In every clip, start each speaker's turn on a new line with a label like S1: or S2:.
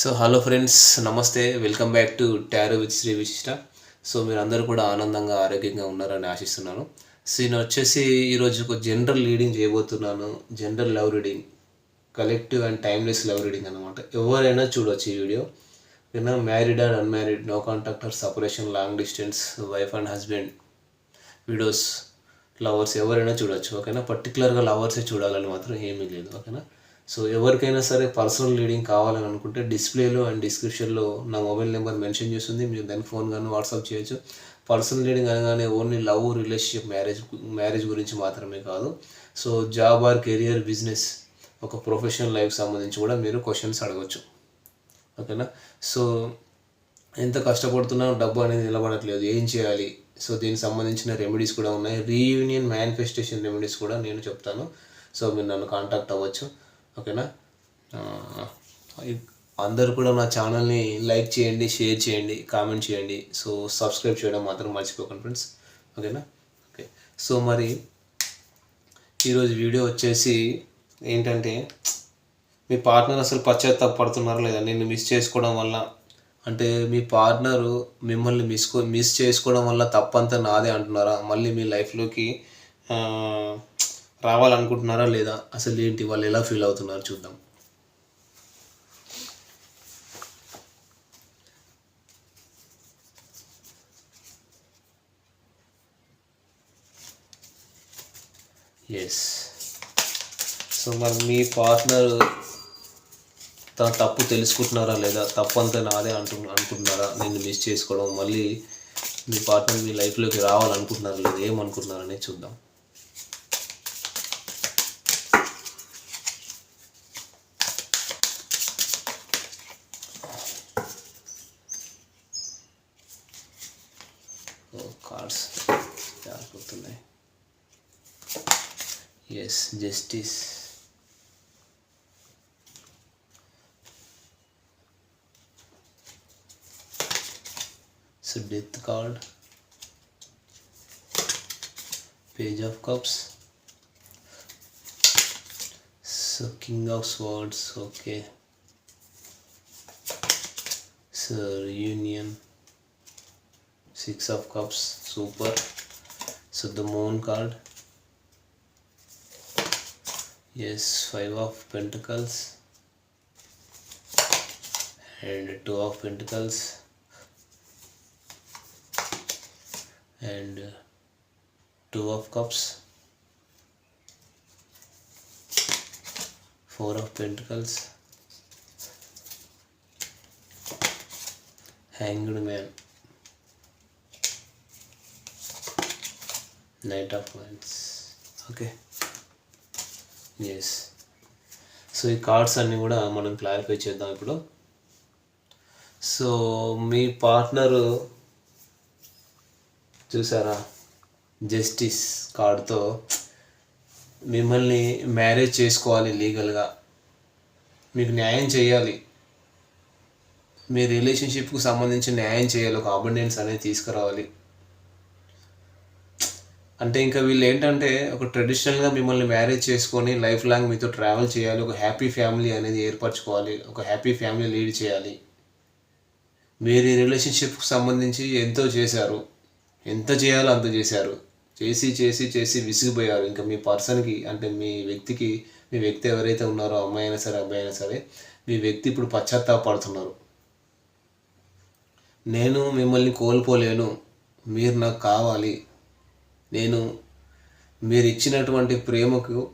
S1: So hello friends నమస్తే. Welcome back to tarot with Sri Vishishta so మీరు అందరూ కూడా ఆనందంగా ఆరోగ్యంగా ఉన్నారని ఆశిస్తున్నాను. సో నేను వచ్చేసి ఈరోజు ఒక జనరల్ రీడింగ్ చేయబోతున్నాను. General love reading collective and timeless love reading అనమాట ఎవరైనా చూడవచ్చు ఈ వీడియో. ఏదైనా married or unmarried no contact or separation long distance wife and husband videos lovers ఎవరైనా చూడొచ్చు ఓకేనా? పర్టికులర్గా లవర్సే చూడాలని మాత్రం ఏమీ లేదు ఓకేనా? సో ఎవరికైనా సరే పర్సనల్ రీడింగ్ కావాలని అనుకుంటే డిస్ప్లేలో అండ్ డిస్క్రిప్షన్లో నా మొబైల్ నెంబర్ మెన్షన్ చేస్తుంది. మీరు దానికి ఫోన్ కానీ వాట్సాప్ చేయొచ్చు. పర్సనల్ రీడింగ్ అనగానే only love relationship marriage marriage గురించి మాత్రమే కాదు. So job or career business ఒక ప్రొఫెషనల్ లైఫ్ సంబంధించి కూడా మీరు క్వశ్చన్స్ అడగచ్చు. ఓకేనా? సో ఎంత కష్టపడుతున్నా డబ్బు అనేది నిలబడట్లేదు. ఏం చేయాలి? సో దీనికి సంబంధించిన రెమెడీస్ కూడా ఉన్నాయి. రీయూనియన్ మేనిఫెస్టేషన్ రెమెడీస్ కూడా నేను చెప్తాను. సో మీరు నన్ను కాంటాక్ట్ అవ్వచ్చు. ఓకేనా? అందరు కూడా నా ఛానల్ని లైక్ చేయండి షేర్ చేయండి కామెంట్ చేయండి. సో సబ్స్క్రైబ్ చేయడం మాత్రం మర్చిపోకండి ఫ్రెండ్స్. ఓకేనా? ఓకే. సో మరి ఈరోజు వీడియో వచ్చేసి ఏంటంటే మీ పార్ట్నర్ అసలు పశ్చాత్తాపడుతున్నారా లేదా? నేను మిస్ చేసుకోవడం వల్ల. అంటే మీ పార్ట్నరు మిమ్మల్ని మిస్ మిస్ చేసుకోవడం వల్ల తప్పంతా నాదే అంటున్నారా? మళ్ళీ మీ లైఫ్లోకి రావాలనుకుంటున్నారా లేదా? అసలు ఏంటి వాళ్ళు ఎలా ఫీల్ అవుతున్నారు చూద్దాం. ఎస్ సో మరి మీ పార్ట్నర్ తన తప్పు తెలుసుకుంటున్నారా లేదా? తప్పు అంతా నాదే అంటు అనుకుంటున్నారా? నేను మిస్ చేసుకోవడం మళ్ళీ మీ పార్ట్నర్ మీ లైఫ్లోకి రావాలనుకుంటున్నారా లేదా? ఏమనుకుంటున్నారనే చూద్దాం. cards. Yes justice. So death card. Page of cups. So king of swords okay. So union. Six of cups super. So the moon card, yes, five of pentacles, and two of pentacles. and two of cups four of pentacles hanged man knight of wands. Okay yes so ఈ cards అన్నీ కూడా మనం clarify చేద్దాం ఇప్పుడు. So మీ partner చూసారా? Justice కార్డుతో మిమ్మల్ని మ్యారేజ్ చేసుకోవాలి లీగల్గా మీకు న్యాయం చేయాలి. మీ రిలేషన్షిప్కు సంబంధించి న్యాయం చేయాలి. ఒక అబండెన్స్ అనేది తీసుకురావాలి. అంటే ఇంకా వీళ్ళు ఏంటంటే ఒక ట్రెడిషనల్గా మిమ్మల్ని మ్యారేజ్ చేసుకొని లైఫ్ లాంగ్ మీతో ట్రావెల్ చేయాలి ఒక హ్యాపీ ఫ్యామిలీ అనేది ఏర్పరచుకోవాలి ఒక హ్యాపీ ఫ్యామిలీ లీడ్ చేయాలి. మీరు ఈ రిలేషన్షిప్కి సంబంధించి ఎంతో చేశారు ఎంత చేయాలో అంత చేశారు. చేసి చేసి చేసి విసిగిపోయారు. ఇంకా మీ పర్సన్కి అంటే మీ వ్యక్తికి మీ వ్యక్తి ఎవరైతే ఉన్నారో అమ్మాయి అయినా సరే అబ్బాయి అయినా సరే మీ వ్యక్తి ఇప్పుడు పశ్చాత్తాపడుతున్నారు. నేను మిమ్మల్ని కోల్పోలేను మీరు నాకు కావాలి నేను మీరు ఇచ్చినటువంటి ప్రేమకు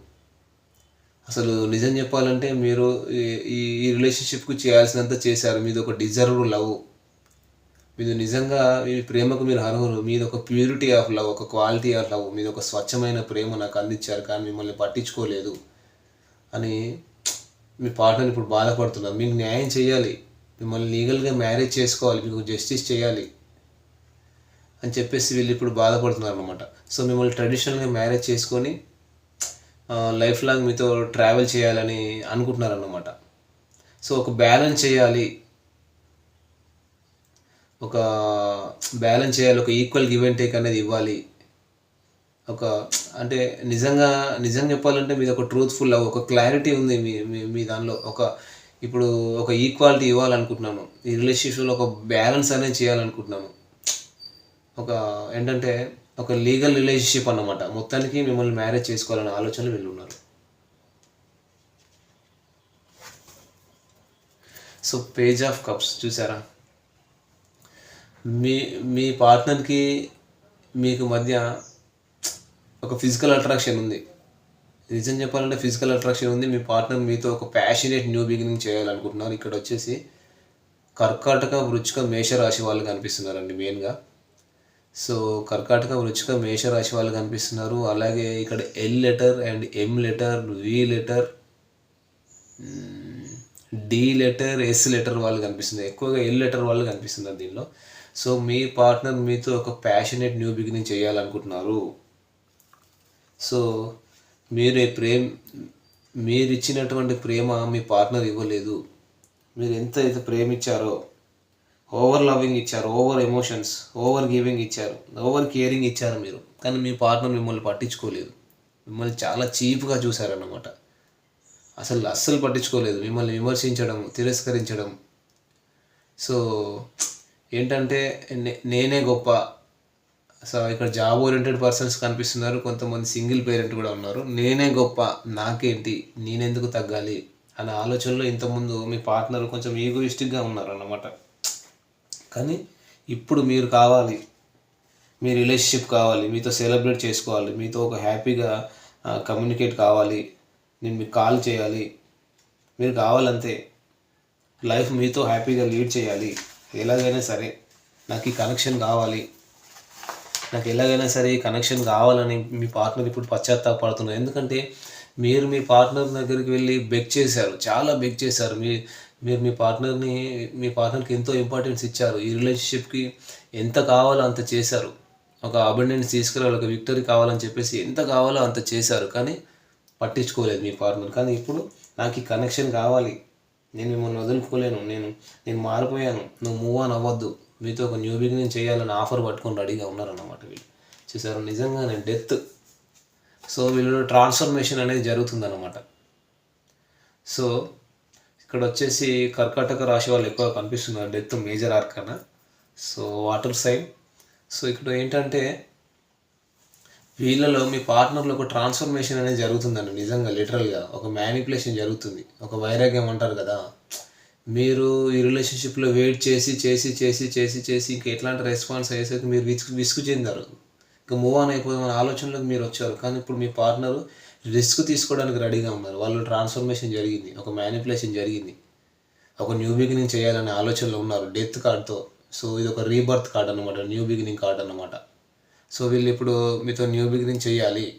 S1: అసలు నిజం చెప్పాలంటే మీరు ఈ- ఈ రిలేషన్షిప్కు చేయాల్సినంత చేశారు. మీది ఒక డిజర్వ్ లవ్ మీరు నిజంగా మీ ప్రేమకు మీరు అర్హులు. మీది ఒక ప్యూరిటీ ఆఫ్ లవ్ ఒక క్వాలిటీ ఆఫ్ లవ్ మీది ఒక స్వచ్ఛమైన ప్రేమ నాకు అందించారు కానీ మిమ్మల్ని పట్టించుకోలేదు అని మీ పార్ట్నర్ ఇప్పుడు బాధపడుతున్నారు. మీకు న్యాయం చేయాలి. మిమ్మల్ని లీగల్గా మ్యారేజ్ చేసుకోవాలి. మీకు జస్టిస్ చేయాలి. అని చెప్పేసి వీళ్ళు ఇప్పుడు బాధపడుతున్నారు అనమాట సో మిమ్మల్ని ట్రెడిషనల్గా మ్యారేజ్ చేసుకొని లైఫ్ లాంగ్ మీతో ట్రావెల్ చేయాలని అనుకుంటున్నారు అన్నమాట సో ఒక బ్యాలెన్స్ చేయాలి. ఒక బ్యాలెన్స్ చేయాలి. ఒక ఈక్వల్ గివ్ అండ్ టేక్ అనేది ఇవ్వాలి. ఒక అంటే నిజంగా నిజంగా చెప్పాలంటే మీది ఒక ట్రూత్ఫుల్ ఒక క్లారిటీ ఉంది మీ మీ మీ దానిలో. ఒక ఇప్పుడు ఒక ఈక్వాలిటీ ఇవ్వాలనుకుంటున్నాను. ఈ రిలేషన్షిప్లో ఒక బ్యాలెన్స్ అనేది చేయాలనుకుంటున్నాను. ఒక ఏంటంటే ఒక లీగల్ రిలేషన్షిప్ అన్నమాట. మొత్తానికి మిమ్మల్ని మ్యారేజ్ చేసుకోవాలనే ఆలోచనలు వీళ్ళు ఉన్నారు. సో పేజ్ ఆఫ్ కప్స్ చూసారా? మీ మీ పార్ట్నర్కి మీకు మధ్య ఒక ఫిజికల్ అట్రాక్షన్ ఉంది. నిజం చెప్పాలంటే ఫిజికల్ అట్రాక్షన్ ఉంది. మీ పార్ట్నర్ మీతో ఒక ప్యాషనేట్ న్యూ బిగినింగ్ చేయాలనుకుంటున్నారు. ఇక్కడ వచ్చేసి కర్కాటక వృచ్చిక మేషరాశి వాళ్ళు కనిపిస్తున్నారండి మెయిన్గా సో కర్కాటక వృచ్చిక మేషరాశి వాళ్ళు కనిపిస్తున్నారు. అలాగే ఇక్కడ L letter and M letter V letter D letter S letter వాళ్ళు కనిపిస్తుంది ఎక్కువగా ఎల్ లెటర్ వాళ్ళు కనిపిస్తున్నారు దీనిలో. సో మీ పార్ట్నర్ మీతో ఒక ప్యాషనేట్ న్యూ బిగినింగ్ చేయాలనుకుంటున్నారు. సో మీరు ప్రేమ్ మీరు ఇచ్చినటువంటి ప్రేమ మీ పార్ట్నర్ ఇవ్వలేదు. మీరు ఎంత అయితే ప్రేమిచ్చారో ఓవర్ లవింగ్ ఇచ్చారు ఓవర్ ఎమోషన్స్ ఓవర్ గివింగ్ ఇచ్చారు ఓవర్ కేరింగ్ ఇచ్చారు మీరు. కానీ మీ పార్ట్నర్ మిమ్మల్ని పట్టించుకోలేదు. మిమ్మల్ని చాలా చీప్గా చూశారన్నమాట. అసలు అస్సలు పట్టించుకోలేదు. మిమ్మల్ని విమర్శించడం తిరస్కరించడం. సో ఏంటంటే నే- నేనే గొప్ప. సో ఇక్కడ జాబ్ ఓరియంటెడ్ పర్సన్స్ కనిపిస్తున్నారు. కొంతమంది సింగిల్ పేరెంట్ కూడా ఉన్నారు. నేనే గొప్ప. నాకేంటి? నేనెందుకు తగ్గాలి? అనే ఆలోచనలో ఇంతకుముందు మీ పార్ట్నర్ కొంచెం ఈగోయిస్టిక్గా ఉన్నారు అన్నమాట కానీ ఇప్పుడు మీరు కావాలి మీ రిలేషన్షిప్ కావాలి మీతో సెలబ్రేట్ చేసుకోవాలి మీతో ఒక హ్యాపీగా కమ్యూనికేట్ కావాలి నేను మీకు కాల్ చేయాలి మీరు కావాలంతే లైఫ్ మీతో హ్యాపీగా లీడ్ చేయాలి. ఎలాగైనా సరే నాకు ఈ కనెక్షన్ కావాలి. నాకు ఎలాగైనా సరే ఈ కనెక్షన్ కావాలని మీ పార్ట్నర్ ఇప్పుడు పశ్చాత్తాపడుతున్నారు ఎందుకంటే మీరు మీ పార్ట్నర్ దగ్గరికి వెళ్ళి బెక్ చేశారు చాలా బెక్ చేశారు. మీ మీరు మీ పార్ట్నర్ని మీ పార్ట్నర్కి ఎంతో ఇంపార్టెన్స్ ఇచ్చారు. ఈ రిలేషన్షిప్కి ఎంత కావాలో అంత చేశారు. ఒక అబండెన్స్ తీసుకురావాలి ఒక విక్టరీ కావాలని చెప్పేసి ఎంత కావాలో అంత చేశారు. కానీ పట్టించుకోలేదు మీ పార్ట్నర్. కానీ ఇప్పుడు నాకు ఈ కనెక్షన్ కావాలి. నేను మిమ్మల్ని వదులుకోలేను. నేను నేను మారిపోయాను. నువ్వు మూవ్ ఆన్ అవ్వద్దు. మీతో ఒక న్యూ బిగినింగ్ చేయాలని ఆఫర్ పట్టుకొని రెడీగా ఉన్నారన్నమాట వీళ్ళు. చూసారు? నిజంగానే డెత్ సో వీళ్ళు ట్రాన్స్ఫర్మేషన్ అనేది జరుగుతుందన్నమాట. సో ఇక్కడ వచ్చేసి కర్కాటక రాశి వాళ్ళు ఎక్కువ కనిపిస్తున్నారు death major arcana so water sign so ఇక్కడ ఏంటంటే వీళ్ళలో మీ పార్ట్నర్లో ఒక ట్రాన్స్ఫర్మేషన్ అనేది జరుగుతుందండి నిజంగా లిటరల్గా. ఒక మ్యానిపులేషన్ జరుగుతుంది. ఒక వైరాగ్యం అంటారు కదా. మీరు ఈ రిలేషన్షిప్లో వెయిట్ చేసి చేసి చేసి చేసి చేసి ఇంక ఎట్లాంటి రెస్పాన్స్ అయ్యేసరికి మీరు విసుగు విసుగు చెందారు. ఇంకా మూవ్ ఆన్ అయిపోదామనే ఆలోచనలోకి మీరు వచ్చారు. కానీ ఇప్పుడు మీ పార్ట్నరు రిస్క్ తీసుకోవడానికి రెడీగా ఉన్నారు. వాళ్ళు ట్రాన్స్ఫర్మేషన్ జరిగింది. ఒక మ్యానిపులేషన్ జరిగింది. ఒక న్యూ బిగినింగ్ చేయాలనే ఆలోచనలో ఉన్నారు డెత్ కార్డ్తో. సో ఇది ఒక రీబర్త్ కార్డ్ అనమాట న్యూ బిగినింగ్ కార్డ్ అనమాట సో వీళ్ళు ఇప్పుడు మీతో న్యూ బిగినింగ్ చేయాలి.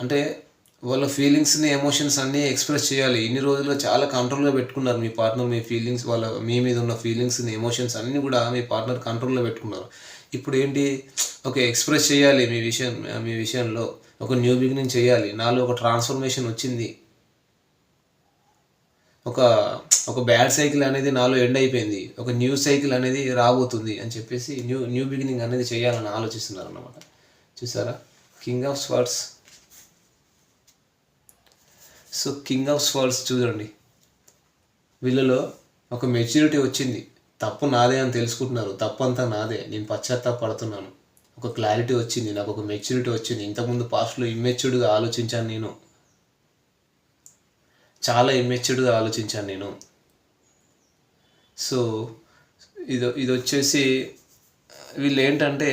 S1: అంటే వాళ్ళ ఫీలింగ్స్ని ఎమోషన్స్ అన్నీ ఎక్స్ప్రెస్ చేయాలి. ఇన్ని రోజుల్లో చాలా కంట్రోల్లో పెట్టుకున్నారు మీ పార్ట్నర్ మీ ఫీలింగ్స్ వాళ్ళ మీ మీద ఉన్న ఫీలింగ్స్ని ఎమోషన్స్ అన్నీ కూడా మీ పార్ట్నర్ కంట్రోల్లో పెట్టుకున్నారు. ఇప్పుడు ఏంటి? ఓకే ఎక్స్ప్రెస్ చేయాలి మీ విషయం మీ విషయంలో. ఒక న్యూ బిగినింగ్ చేయాలి. నాలో ఒక ట్రాన్స్ఫర్మేషన్ వచ్చింది. ఒక ఒక బ్యాడ్ సైకిల్ అనేది నాలో ఎండ్ అయిపోయింది. ఒక న్యూ సైకిల్ అనేది రాబోతుంది అని చెప్పేసి న్యూ న్యూ బిగినింగ్ అనేది చేయాలని ఆలోచిస్తున్నారు అనమాట చూసారా? King of swords so king of swords చూడండి. వీళ్ళలో ఒక మెచ్యూరిటీ వచ్చింది. తప్పు నాదే అని తెలుసుకుంటున్నారు. తప్పు అంతా నాదే. నేను పశ్చాత్తాపడుతున్నాను ఒక క్లారిటీ వచ్చింది నాకు ఒక మెచ్యూరిటీ వచ్చింది. ఇంతకుముందు పాస్ట్లో ఇమ్మెచ్యూర్డ్గా ఆలోచించాను నేను. చాలా ఇమ్మెచ్యూర్డ్గా ఆలోచించాను నేను. సో ఇది ఇది వచ్చేసి వీళ్ళు ఏంటంటే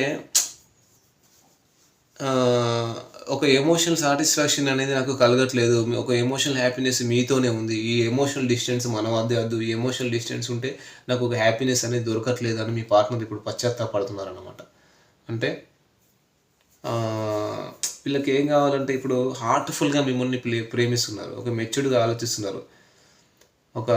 S1: ఒక ఎమోషనల్ సాటిస్ఫాక్షన్ అనేది నాకు కలగట్లేదు. ఒక ఎమోషనల్ హ్యాపీనెస్ మీతోనే ఉంది. ఈ ఎమోషనల్ డిస్టెన్స్ మన మధ్య వద్దు. ఈ ఎమోషనల్ డిస్టెన్స్ ఉంటే నాకు ఒక హ్యాపీనెస్ అనేది దొరకట్లేదు అని మీ పార్ట్నర్ ఇప్పుడు పశ్చాత్తాపడుతున్నారు అనమాట అంటే వీళ్ళకి ఏం కావాలంటే ఇప్పుడు హార్ట్ఫుల్గా మిమ్మల్ని ప్రేమిస్తున్నారు. ఒక మెచ్యూర్డ్గా ఆలోచిస్తున్నారు. ఒక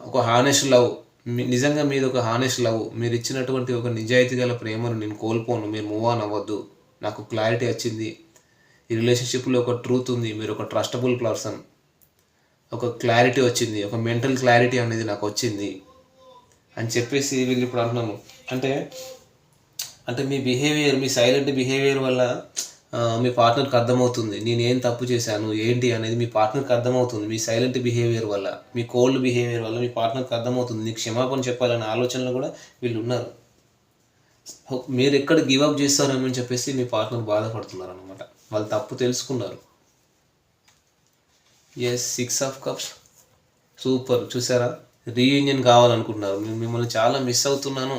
S1: ఒక హానెస్ట్ లవ్ మీ- నిజంగా మీది ఒక హానెస్ట్ లవ్ మీరు ఇచ్చినటువంటి ఒక నిజాయితీ గల ప్రేమను నేను కోల్పోను మీరు మూవ్ ఆన్ అవ్వద్దు. నాకు క్లారిటీ వచ్చింది. ఈ రిలేషన్షిప్లో ఒక ట్రూత్ ఉంది మీరు ఒక ట్రస్టబుల్ పర్సన్ ఒక క్లారిటీ వచ్చింది ఒక మెంటల్ క్లారిటీ అనేది నాకు వచ్చింది. అని చెప్పేసి వీళ్ళు ఇప్పుడు అంటున్నాము అంటే అంటే మీ బిహేవియర్ మీ సైలెంట్ బిహేవియర్ వల్ల మీ పార్ట్నర్కి అర్థమవుతుంది. నేను ఏం తప్పు చేశాను ఏంటి అనేది మీ పార్ట్నర్కి అర్థమవుతుంది. మీ సైలెంట్ బిహేవియర్ వల్ల మీ కోల్డ్ బిహేవియర్ వల్ల మీ పార్ట్నర్కి అర్థమవుతుంది. నీకు క్షమాపణ చెప్పాలనే ఆలోచనలో కూడా వీళ్ళు ఉన్నారు. మీరు ఎక్కడ గివ్ అప్ చేస్తారని చెప్పేసి మీ పార్ట్నర్ బాధపడుతున్నారు అనమాట వాళ్ళు తప్పు తెలుసుకున్నారు. Yes six of cups super చూసారా? రీయూనియన్ కావాలనుకుంటున్నారు. మిమ్మల్ని చాలా మిస్ అవుతున్నాను.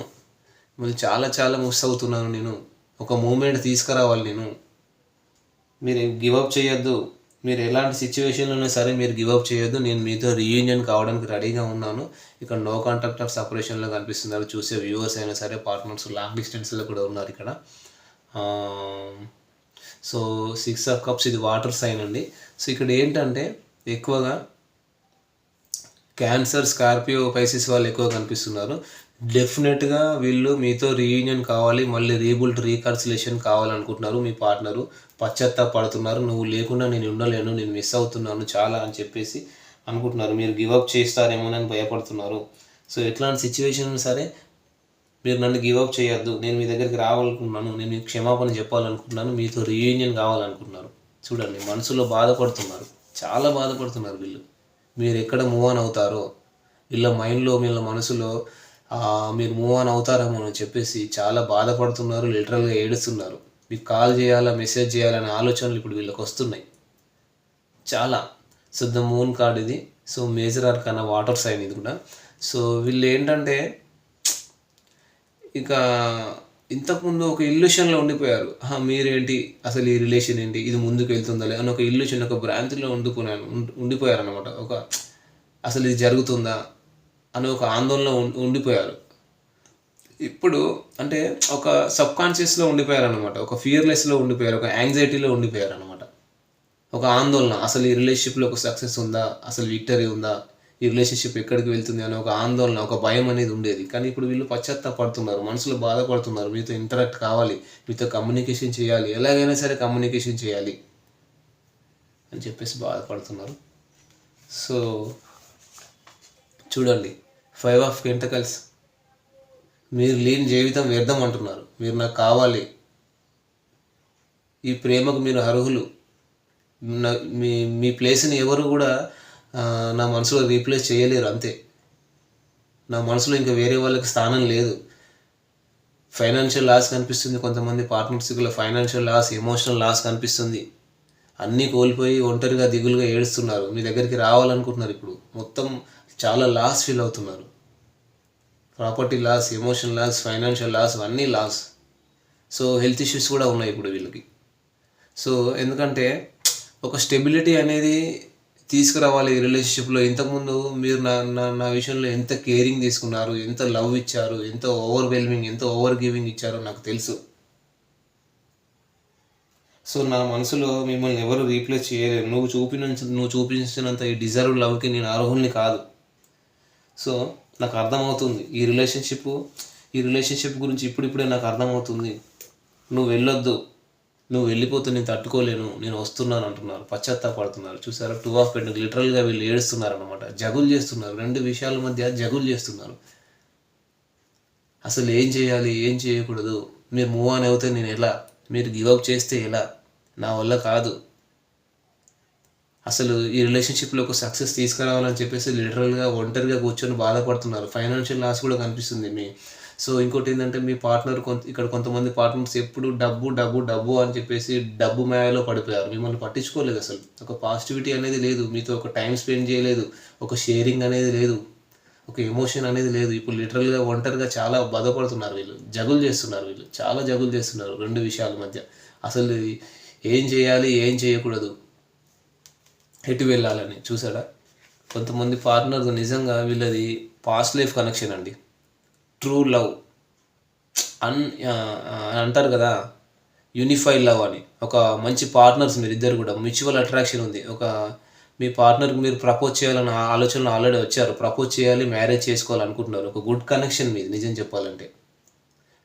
S1: మళ్ళీ చాలా చాలా మిస్ అవుతున్నాను నేను. ఒక మూమెంట్ తీసుకురావాలి నేను. మీరు గివప్ చేయొద్దు. మీరు ఎలాంటి సిచ్యువేషన్లోనే సరే మీరు గివప్ చేయొద్దు. నేను మీతో రీయూనియన్ కావడానికి రెడీగా ఉన్నాను. ఇక్కడ నో కాంటాక్ట్ ఆఫ్ సపరేషన్లో కనిపిస్తున్నారు. చూసే వ్యూవర్స్ అయినా సరే పార్ట్నర్స్ లాంగ్ డిస్టెన్స్లో కూడా ఉన్నారు ఇక్కడ. సో సిక్స్ ఆఫ్ కప్స్ ఇది వాటర్ సైన్ అండి. సో ఇక్కడ ఏంటంటే ఎక్కువగా క్యాన్సర్ స్కార్పియో పైసిస్ వాళ్ళు ఎక్కువ కనిపిస్తున్నారు. డెఫినెట్గా వీళ్ళు మీతో రీయూనియన్ కావాలి మళ్ళీ రీబుల్ట్ రీకన్సిలేషన్ కావాలనుకుంటున్నారు మీ పార్ట్నరు పశ్చాత్తాపడుతున్నారు నువ్వు లేకుండా నేను ఉండలేను నేను మిస్ అవుతున్నాను చాలా అని చెప్పేసి అనుకుంటున్నారు. మీరు గివప్ అప్ చేస్తారేమోనని భయపడుతున్నారు. సో ఎట్లాంటి సిచ్యువేషన్ సరే మీరు నన్ను గివప్ చేయొద్దు. నేను మీ దగ్గరికి రావాలనుకుంటున్నాను. నేను మీకు క్షమాపణ చెప్పాలనుకుంటున్నాను. మీతో రీయూనియన్ కావాలనుకుంటున్నారు. చూడండి మనసులో బాధపడుతున్నారు. చాలా బాధపడుతున్నారు వీళ్ళు. మీరు ఎక్కడ మూవ్ ఆన్ అవుతారో వీళ్ళ మైండ్లో వీళ్ళ మనసులో మీరు మూవ్ ఆన్ అవుతారేమో అని చెప్పేసి చాలా బాధపడుతున్నారు లిటరల్గా ఏడుస్తున్నారు. మీకు కాల్ చేయాలా మెసేజ్ చేయాలనే ఆలోచనలు ఇప్పుడు వీళ్ళకి వస్తున్నాయి. చాలా. సో ద మూన్ కార్డ్ ఇది. So major arcana water sign ఇది కూడా. సో వీళ్ళు ఏంటంటే ఇక ఇంతకుముందు ఒక ఇల్యూషన్లో ఉండిపోయారు. మీరేంటి? అసలు ఈ రిలేషన్ ఏంటి? ఇది ముందుకు వెళ్తుందా అని ఒక ఇల్యూషన్ ఒక బ్రాంచ్లో ఉండిపోయాను ఉండిపోయారు అనమాట ఒక అసలు ఇది జరుగుతుందా? అని ఒక ఆందోళన ఉం- ఉండిపోయారు. ఇప్పుడు అంటే ఒక సబ్ కాన్షియస్లో ఉండిపోయారు అనమాట ఒక ఫియర్లెస్లో ఉండిపోయారు. ఒక యాంగ్జైటీలో ఉండిపోయారు అనమాట ఒక ఆందోళన అసలు ఈ రిలేషన్షిప్లో ఒక సక్సెస్ ఉందా? అసలు విక్టరీ ఉందా? ఈ రిలేషన్షిప్ ఎక్కడికి వెళ్తుంది అనే ఒక ఆందోళన ఒక భయం అనేది ఉండేది. కానీ ఇప్పుడు వీళ్ళు పశ్చాత్తాపడుతున్నారు మనసులో బాధపడుతున్నారు. మీతో ఇంటరాక్ట్ కావాలి మీతో కమ్యూనికేషన్ చేయాలి ఎలాగైనా సరే కమ్యూనికేషన్ చేయాలి అని చెప్పేసి బాధపడుతున్నారు. సో చూడండి. ఫైవ్ ఆఫ్ పెంటకల్స్ మీరు లేని జీవితం వ్యర్థం అంటున్నారు. మీరు నాకు కావాలి. ఈ ప్రేమకు మీరు అర్హులు. మీ మీ ప్లేస్ని ఎవరు కూడా నా మనసులో రీప్లేస్ చేయలేరు. అంతే. నా మనసులో ఇంకా వేరే వాళ్ళకి స్థానం లేదు. ఫైనాన్షియల్ లాస్ కనిపిస్తుంది. కొంతమంది పార్ట్నర్షిప్లో ఫైనాన్షియల్ లాస్ ఎమోషనల్ లాస్ కనిపిస్తుంది. అన్నీ కోల్పోయి ఒంటరిగా దిగులుగా ఏడుస్తున్నారు. మీ దగ్గరికి రావాలనుకుంటున్నారు ఇప్పుడు. మొత్తం చాలా లాస్ ఫీల్ అవుతున్నారు. Property loss emotion loss financial loss అన్నీ లాస్ సో హెల్త్ ఇష్యూస్ కూడా ఉన్నాయి ఇప్పుడు వీళ్ళకి. సో ఎందుకంటే ఒక స్టెబిలిటీ అనేది తీసుకురావాలి ఈ రిలేషన్షిప్లో ఇంతకుముందు మీరు నా నా నా విషయంలో ఎంత కేరింగ్ తీసుకున్నారు ఎంత లవ్ ఇచ్చారు ఎంత ఓవర్వెల్మింగ్ ఎంత ఓవర్ గివింగ్ ఇచ్చారో నాకు తెలుసు. సో నా మనసులో మిమ్మల్ని ఎవరు రీప్లేస్ చేయలేరు. నువ్వు చూపిన నువ్వు చూపించినంత ఈ డిజర్వ్ లవ్కి నేను అర్హుల్ని కాదు. సో నాకు అర్థమవుతుంది. ఈ రిలేషన్షిప్ ఈ రిలేషన్షిప్ గురించి ఇప్పుడిప్పుడే నాకు అర్థమవుతుంది. నువ్వు వెళ్ళొద్దు. నువ్వు వెళ్ళిపోతే నేను తట్టుకోలేను. నేను వస్తున్నాను అంటున్నారు. పశ్చాత్తాపడుతున్నారు. చూసారా? టూ ఆఫ్ పెంట్ లిటరల్గా వీళ్ళు ఏడుస్తున్నారు అనమాట జగులు చేస్తున్నారు. రెండు విషయాల మధ్య జగులు చేస్తున్నారు. అసలు ఏం చేయాలి? ఏం చేయకూడదు? మీరు మూవ్ ఆన్ అవుతే నేను ఎలా? మీరు గివ్ అప్ చేస్తే ఎలా? నా వల్ల కాదు. అసలు ఈ రిలేషన్షిప్లో ఒక సక్సెస్ తీసుకురావాలని చెప్పేసి లిటరల్గా ఒంటరిగా కూర్చొని బాధపడుతున్నారు. ఫైనాన్షియల్ లాస్ కూడా కనిపిస్తుంది మీ. సో ఇంకోటి ఏంటంటే మీ పార్ట్నర్ కొంత ఇక్కడ కొంతమంది పార్ట్నర్స్ ఎప్పుడు డబ్బు డబ్బు డబ్బు అని చెప్పేసి డబ్బు మాయలో పడిపోయారు. మిమ్మల్ని పట్టించుకోలేదు అసలు. ఒక పాజిటివిటీ అనేది లేదు. మీతో ఒక టైం స్పెండ్ చేయలేదు. ఒక షేరింగ్ అనేది లేదు. ఒక ఎమోషన్ అనేది లేదు. ఇప్పుడు లిటరల్గా ఒంటరిగా చాలా బాధపడుతున్నారు వీళ్ళు. జగులు చేస్తున్నారు వీళ్ళు. చాలా జగులు చేస్తున్నారు రెండు విషయాల మధ్య. అసలు ఏం చేయాలి ఏం చేయకూడదు. ఎటు వెళ్ళాలని చూసాడా? కొంతమంది పార్ట్నర్ నిజంగా వీళ్ళది పాస్ట్ లైఫ్ కనెక్షన్ అండి. ట్రూ లవ్ అన్ అంటారు కదా యూనిఫైడ్ లవ్ అని. ఒక మంచి పార్ట్నర్స్ మీరు ఇద్దరు కూడా మ్యూచువల్ అట్రాక్షన్ ఉంది. ఒక మీ పార్ట్నర్కి మీరు ప్రపోజ్ చేయాలన్న ఆలోచనలు ఆల్రెడీ వచ్చారు. ప్రపోజ్ చేయాలి మ్యారేజ్ చేసుకోవాలనుకుంటున్నారు. ఒక గుడ్ కనెక్షన్ మీది నిజం చెప్పాలంటే.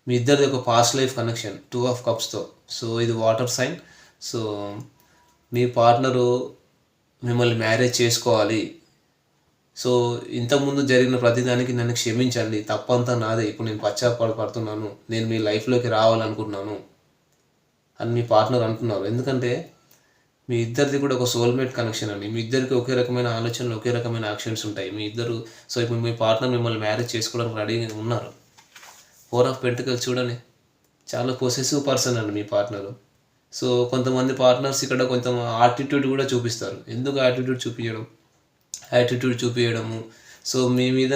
S1: మీ ఇద్దరిది ఒక past life connection two of కప్స్తో so ఇది వాటర్ సైన్ సో మీ పార్ట్నరు మిమ్మల్ని మ్యారేజ్ చేసుకోవాలి. సో ఇంతకుముందు జరిగిన ప్రతిదానికి నన్ను క్షమించండి. తప్పంతా నాదే. ఇప్పుడు నేను పశ్చాత్తాపడుతున్నాను నేను మీ లైఫ్లోకి రావాలనుకుంటున్నాను అని మీ పార్ట్నర్ అంటున్నారు. ఎందుకంటే మీ ఇద్దరిది కూడా ఒక సోల్మేట్ కనెక్షన్ అండి. మీ ఇద్దరికి ఒకే రకమైన ఆలోచనలు ఒకే రకమైన యాక్షన్స్ ఉంటాయి. మీ ఇద్దరు సో ఇప్పుడు మీ పార్ట్నర్ మిమ్మల్ని మ్యారేజ్ చేసుకోవడానికి రెడీగా ఉన్నారు. ఫోర్ ఆఫ్ పెంటికల్స్ చూడండి. చాలా పొసెసివ్ పర్సన్ అండి మీ పార్ట్నరు. సో కొంతమంది పార్ట్నర్స్ ఇక్కడ కొంత యాటిట్యూడ్ కూడా చూపిస్తారు. ఎందుకు యాటిట్యూడ్ చూపించడం యాటిట్యూడ్ చూపించడము సో మీ మీద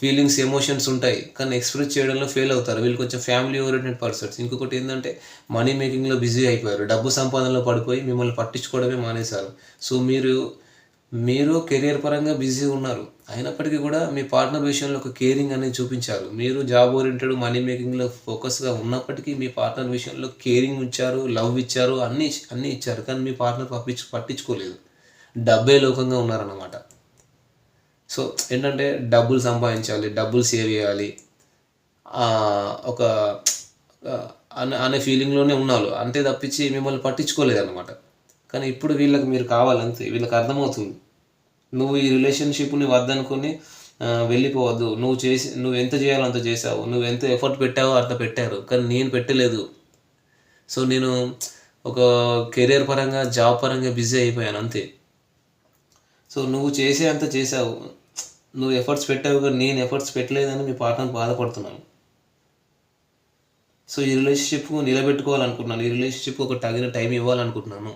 S1: ఫీలింగ్స్ ఎమోషన్స్ ఉంటాయి. కానీ ఎక్స్ప్రెస్ చేయడంలో ఫెయిల్ అవుతారు. వీళ్ళు కొంచెం ఫ్యామిలీ ఓరియంటెడ్ పర్సన్స్ ఇంకొకటి ఏంటంటే మనీ మేకింగ్లో బిజీ అయిపోయారు. డబ్బు సంపాదనలో పడిపోయి మిమ్మల్ని పట్టించుకోవడమే మానేశారు. సో మీరు మీరు కెరియర్ పరంగా బిజీ ఉన్నారు. అయినప్పటికీ కూడా మీ పార్ట్నర్ విషయంలో ఒక కేరింగ్ అనేది చూపించారు. మీరు జాబ్ ఓరియంటెడ్ మనీ మేకింగ్లో ఫోకస్గా ఉన్నప్పటికీ మీ పార్ట్నర్ విషయంలో కేరింగ్ ఇచ్చారు లవ్ ఇచ్చారు అన్నీ అన్నీ ఇచ్చారు. కానీ మీ పార్ట్నర్ పట్టించు పట్టించుకోలేదు. డబ్బే లోకంగా ఉన్నారన్నమాట. సో ఏంటంటే డబ్బులు సంపాదించాలి డబ్బులు సేవ్ చేయాలి. ఒక అనే అనే ఫీలింగ్లోనే ఉన్నారు. అంతే తప్పించి మిమ్మల్ని పట్టించుకోలేదు అనమాట కానీ ఇప్పుడు వీళ్ళకి మీరు కావాలంతే వీళ్ళకి అర్థమవుతుంది. నువ్వు ఈ రిలేషన్షిప్ని వద్దనుకొని వెళ్ళిపోవద్దు. నువ్వు చేసి నువ్వు ఎంత చేయాలో అంత చేసావు. నువ్వు ఎంత ఎఫర్ట్ పెట్టావో అంత పెట్టారు. కానీ నేను పెట్టలేదు. సో నేను ఒక కెరీర్ పరంగా జాబ్ పరంగా బిజీ అయిపోయాను అంతే. సో నువ్వు చేసే అంత చేసావు. నువ్వు ఎఫర్ట్స్ పెట్టావు కానీ నేను ఎఫర్ట్స్ పెట్టలేదని మీ పార్ట్నర్ బాధపడుతున్నాను. సో ఈ రిలేషన్షిప్ నిలబెట్టుకోవాలనుకుంటున్నాను. ఈ రిలేషన్షిప్ ఒక తగిన టైం ఇవ్వాలనుకుంటున్నాను.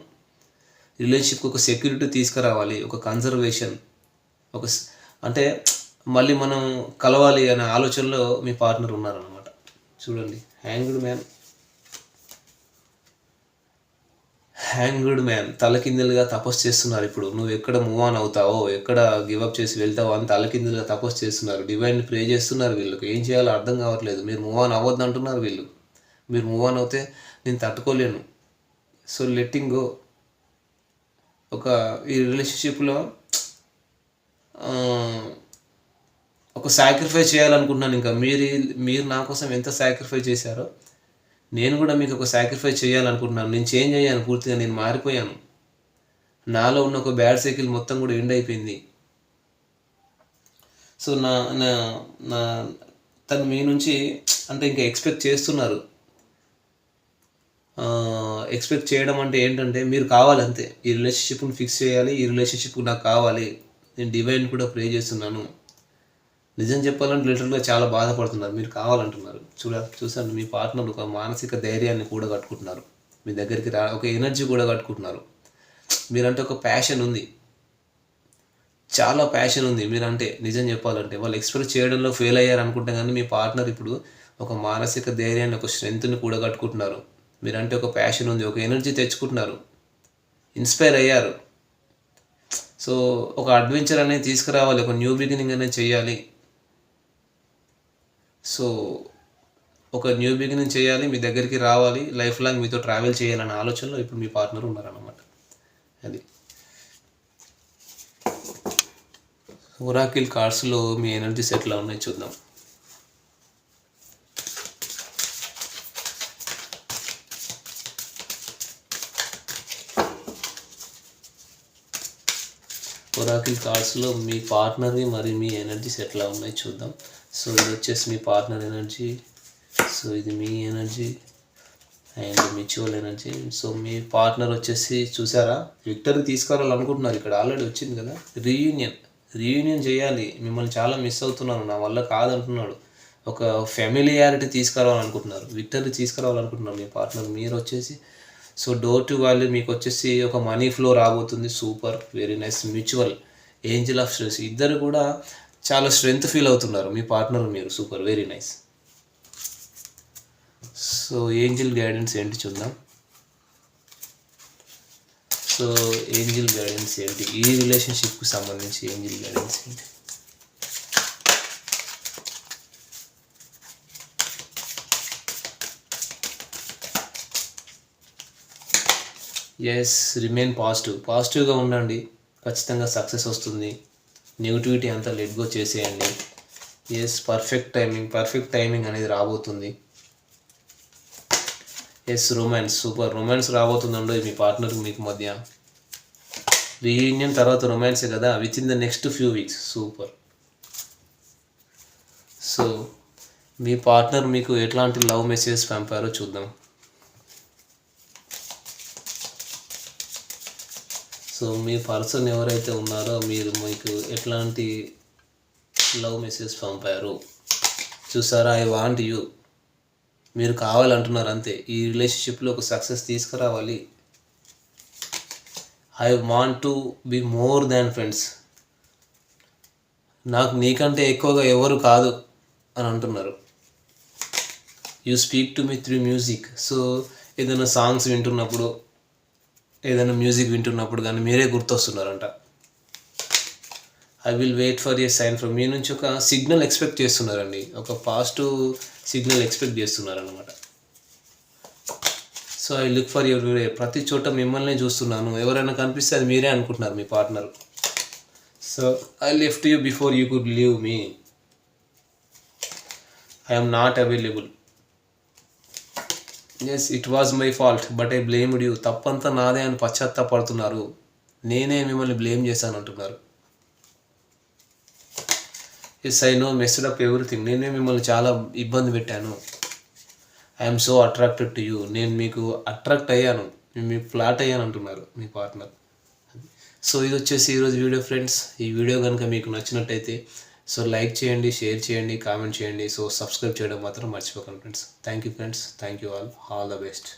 S1: రిలేషన్షిప్కి ఒక సెక్యూరిటీ తీసుకురావాలి ఒక కన్జర్వేషన్ ఒక అంటే మళ్ళీ మనం కలవాలి అనే ఆలోచనలో మీ పార్ట్నర్ ఉన్నారనమాట చూడండి హ్యాంగ్డ్ మ్యాన్ హ్యాంగ్డ్ మ్యాన్ తలకిందులుగా తపస్సు చేస్తున్నారు ఇప్పుడు. నువ్వు ఎక్కడ మూవ్ ఆన్ అవుతావో ఎక్కడ గివప్ చేసి వెళ్తావో అని తలకిందులుగా తపస్సు చేస్తున్నారు. డివైన్ ప్రే చేస్తున్నారు వీళ్ళకి. ఏం చేయాలో అర్థం కావట్లేదు. మీరు మూవ్ ఆన్ అవ్వద్దు అంటున్నారు వీళ్ళు. మీరు మూవ్ ఆన్ అవుతే నేను తట్టుకోలేను. సో లెట్టింగ్ గో ఒక ఈ రిలేషన్షిప్లో ఒక సాక్రిఫైస్ చేయాలనుకుంటున్నాను ఇంకా. మీరు మీరు నా కోసం ఎంత సాక్రిఫైస్ చేశారో నేను కూడా మీకు ఒక సాక్రిఫైస్ చేయాలనుకుంటున్నాను. నేను చేంజ్ అయ్యాను పూర్తిగా నేను మారిపోయాను. నాలో ఉన్న ఒక బ్యాడ్ సైకిల్ మొత్తం కూడా ఎండ్ అయిపోయింది. సో నా నా నా తను మీ నుంచి అంటే ఇంకా ఎక్స్పెక్ట్ చేస్తున్నారు. ఎక్స్పెక్ట్ చేయడం అంటే ఏంటంటే మీరు కావాలి అంతే ఈ రిలేషన్షిప్ని ఫిక్స్ చేయాలి ఈ రిలేషన్షిప్ నాకు కావాలి. నేను డివైన్ కూడా ప్రే చేస్తున్నాను. నిజం చెప్పాలంటే లిటరల్గా చాలా బాధపడుతున్నారు. మీరు కావాలంటున్నారు. చూడ చూసాను మీ పార్ట్నర్ ఒక మానసిక ధైర్యాన్ని కూడా కట్టుకుంటున్నారు. మీ దగ్గరికి రా ఒక ఎనర్జీ కూడా కట్టుకుంటున్నారు. మీరంటే ఒక ప్యాషన్ ఉంది. చాలా ప్యాషన్ ఉంది. మీరంటే నిజం చెప్పాలంటే. వాళ్ళు ఎక్స్ప్రెస్ చేయడంలో ఫెయిల్ అయ్యారు అనుకుంటే కానీ మీ పార్ట్నర్ ఇప్పుడు ఒక మానసిక ధైర్యాన్ని ఒక స్ట్రెంత్ని కూడా కట్టుకుంటున్నారు. మీరంటే ఒక ప్యాషన్ ఉంది ఒక ఎనర్జీ తెచ్చుకుంటున్నారు. ఇన్స్పైర్ అయ్యారు. సో ఒక అడ్వెంచర్ అనేది తీసుకురావాలి ఒక న్యూ బిగినింగ్ అనేది చేయాలి. సో ఒక న్యూ బిగినింగ్ చేయాలి మీ దగ్గరికి రావాలి లైఫ్ లాంగ్ మీతో ట్రావెల్ చేయాలనే ఆలోచనలో ఇప్పుడు మీ పార్ట్నర్ ఉన్నారన్నమాట. అది. ఒరాకిల్ కార్డ్స్లో మీ ఎనర్జీస్ ఎట్లా ఉన్నాయి చూద్దాం. ఒరాకిల్ కార్డ్స్లో మీ పార్ట్నర్వి మరి మీ ఎనర్జీస్ ఎట్లా ఉన్నాయి చూద్దాం. సో ఇది వచ్చేసి మీ పార్ట్నర్ ఎనర్జీ. సో ఇది మీ energy and mutual energy. So me partner వచ్చేసి చూసారా? విక్టరీ తీసుకురావాలనుకుంటున్నారు ఇక్కడ ఆల్రెడీ వచ్చింది కదా. రీయూనియన్ రీయూనియన్ చేయాలి. మిమ్మల్ని చాలా మిస్ అవుతున్నాను నా వల్ల కాదంటున్నాడు. ఒక ఫెమిలియారిటీ తీసుకురావాలనుకుంటున్నారు. విక్టరీ తీసుకురావాలనుకుంటున్నారు మీ పార్ట్నర్. మీరు వచ్చేసి సో డోర్ టు వాల్యూ మీకు వచ్చేసి ఒక మనీ ఫ్లో రాబోతుంది. Super very nice mutual. Angel of stress. ఇద్దరు కూడా చాలా స్ట్రెంగ్త్ ఫీల్ అవుతున్నారు. మీ పార్ట్నర్ మీరు. Super. Very nice. So angel guidance ఏంటి చూద్దాం. సో ఏంజిల్ గైడెన్స్ ఏంటి? ఈ రిలేషన్షిప్కి సంబంధించి ఏంజిల్ గైడెన్స్ ఏంటి? ఎస్ రిమైన్ పాజిటివ్ పాజిటివ్గా ఉండండి. ఖచ్చితంగా సక్సెస్ వస్తుంది. నెగిటివిటీ అంతా లెట్ గో చేసేయండి. Yes perfect timing perfect timing అనేది రాబోతుంది. ఎస్ రొమాన్స్ సూపర్ రొమాన్స్ రాబోతుందండో మీ పార్ట్నర్ మీకు మధ్య. రీయూనియన్ తర్వాత రొమాన్సే కదా? With in the next few weeks super so me partner మీకు ఎట్లాంటి లవ్ మెసేజ్ పంపారో చూద్దాం. సో మీ పర్సన్ ఎవరైతే ఉన్నారో మీరు మీకు ఎట్లాంటి లవ్ మెసేజ్ పంపారు? చూసారా ఐ వాంట్ యూ. మీరు కావాలంటున్నారు అంతే. ఈ రిలేషన్షిప్లో ఒక సక్సెస్ తీసుకురావాలి. I want to be more than friends. నాకు నీకంటే ఎక్కువగా ఎవరు కాదు అని అంటున్నారు. You speak to me through music. So ఏదైనా సాంగ్స్ వింటున్నప్పుడు ఏదైనా మ్యూజిక్ వింటున్నప్పుడు కానీ మీరే గుర్తొస్తున్నారంట. I will wait for a sign from మీ నుంచి ఒక సిగ్నల్ ఎక్స్పెక్ట్ చేస్తున్నారండి. ఒక పాజిటివ్ సిగ్నల్ ఎక్స్పెక్ట్ చేస్తున్నారనమాట so I look for your ప్రతి చోట మిమ్మల్ని చూస్తున్నాను. ఎవరైనా కనిపిస్తే అది మీరే అనుకుంటున్నారు మీ partner so I left you before you could leave me I'm not available yes it was my fault but I blamed you తప్పంతా నాదే అని పశ్చాత్తాపడుతున్నారు. నేనే మిమ్మల్ని బ్లేమ్ చేశాను అంటున్నారు yes I know messed up everything నేనే మిమ్మల్ని చాలా ఇబ్బంది పెట్టాను. I'm so attracted to you నేను మీకు అట్రాక్ట్ అయ్యాను. మీకు ఫ్లాట్ అయ్యాను అంటున్నారు మీ పార్ట్నర్ సో ఇది వచ్చేసి ఈరోజు వీడియో ఫ్రెండ్స్ ఈ వీడియో కనుక మీకు నచ్చినట్టయితే సో లైక్ చేయండి షేర్ చేయండి కామెంట్ చేయండి. సో సబ్స్క్రైబ్ చేయడం మాత్రం మర్చిపోకండి friends. Thank you friends thank you all all the best